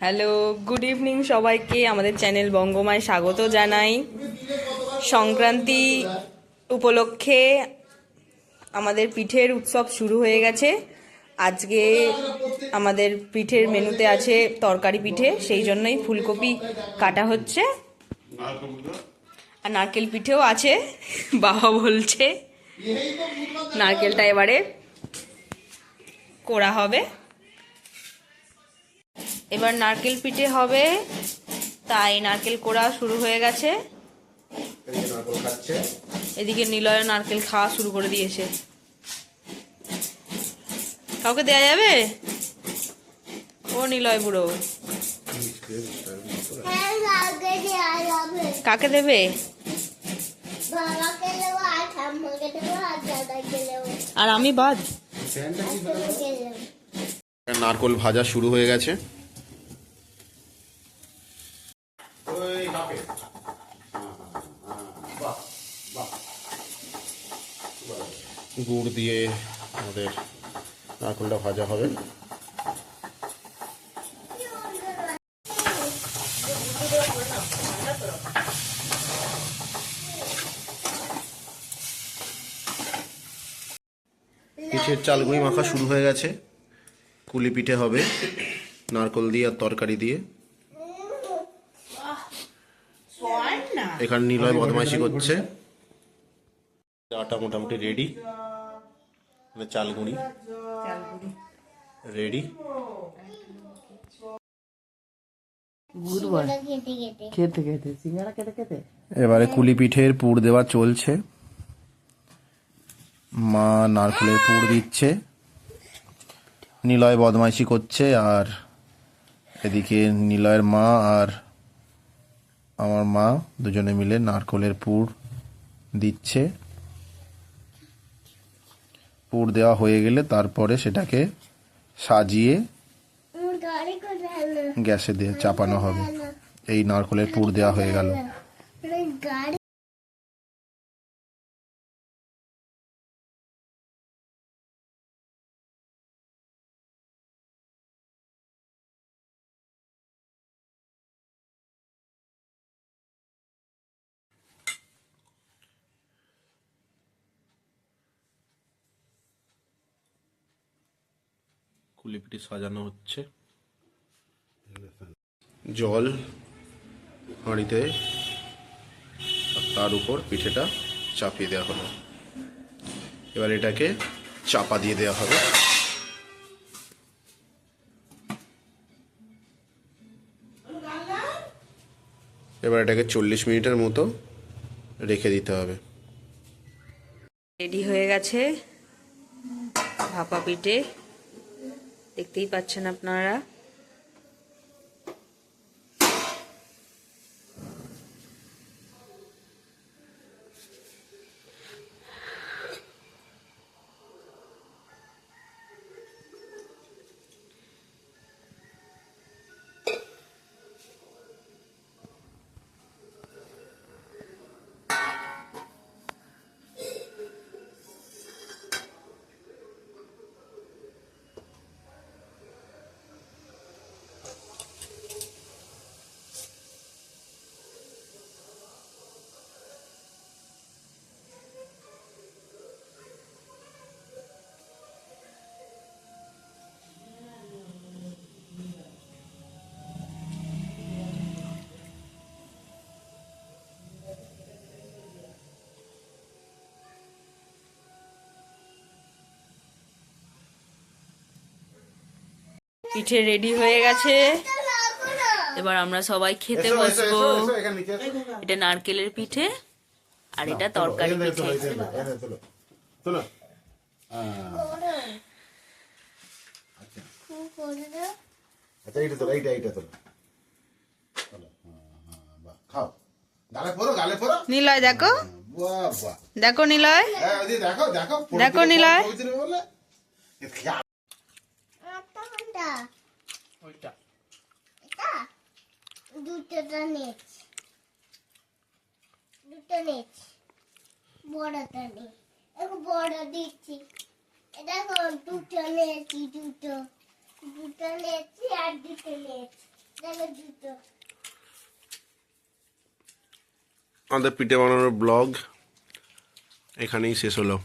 Hello, good evening সবাইকে। আমাদের channel বঙ্গমায় স্বাগত জানাই। সংক্রান্তি উপলক্ষে আমাদের পিঠের উৎসব শুরু হয়ে গেছে। আজকে আমাদের পিঠের মেনুতে আছে তরকারি পিঠে, সেই জন্যই ফুলকপি কাটা হচ্ছে। আর নারকেল পিঠেও আছে, বাবা বলছে। নারকেলটা এবারে করা হবে। এবার নারকেল পিঠে হবে। তাই নারকেল কোড়া শুরু হয়ে গেছে। এদিকে নিলয় নারকেল খাওয়া শুরু করে দিয়েছে। কাউকে দেয়া যাবে? ও নিলয় বুড়ো। কাকে দেবে? আর আমি বাদ? নারকল ভাজা শুরু হয়ে গেছে। গুড় দিয়ে আমাদের নারকলটা ভাজা হবে। পিঠের চালগুড়ি মাখা শুরু হয়ে গেছে। কুলি পিঠে হবে নারকল দিয়ে আর তরকারি দিয়ে। এখানে নিলয় বদমাইশি করছে। আটা মোটামুটি রেডি চালগুড়ি রেডি ওটা খেতে খেতে। খেতে খেতে। সিঙ্গারা খেতে খেতে? এবারে কুলি পিঠের পুর দেওয়া চলছে। মা নারকেলের পুর দিচ্ছে। নিলয় বদমাইশি করছে আর এদিকে নিলয়ের মা আর আমার মা দুজনে মিলে নারকেলের পুর দিচ্ছে। পুর দেওয়া হয়ে গেলে তারপরে সেটাকে সাজিয়ে? গ্যাসে দিয়ে চাপানো হবে এই নারকলের পুর দেওয়া হয়ে গেল আমার গাড়ি কুলি পিঠে সাজানো হচ্ছে। জল হাঁড়িতে তার উপর পিঠেটা চাপিয়ে দেওয়া হলো। এবার এটাকে চাপা দিয়ে দেওয়া হবে। এবার এটাকে চল্লিশ মিনিটের মতো রেখে দিতে হবে। রেডি হয়ে গেছে ভাপা পিঠে। দেখতেই পাচ্ছেন আপনারা। পিঠে রেডি হয়ে গেছে। এবার আমরা সবাই খেতে বসবো। এটা নারকেলের পিঠে আর এটা তরকারি পিঠে। আচ্ছা। হ্যাঁ, হ্যাঁ, নিলয় দেখো। বাহ দেখো নিলয়। হ্যাঁ, দেখো নিলয়। একটা ঘণ্টা এটা? দুটোটা নেচ দুটো নেচ বড়টা নেই একটু বড় দিচ্ছি। এটা দুটো নেছি দুটো। দুটো নেছি আর দুটো নেছি দেখো জুতো আমাদের পিঠে বানানোর ব্লগ এখানেই শেষ হলো।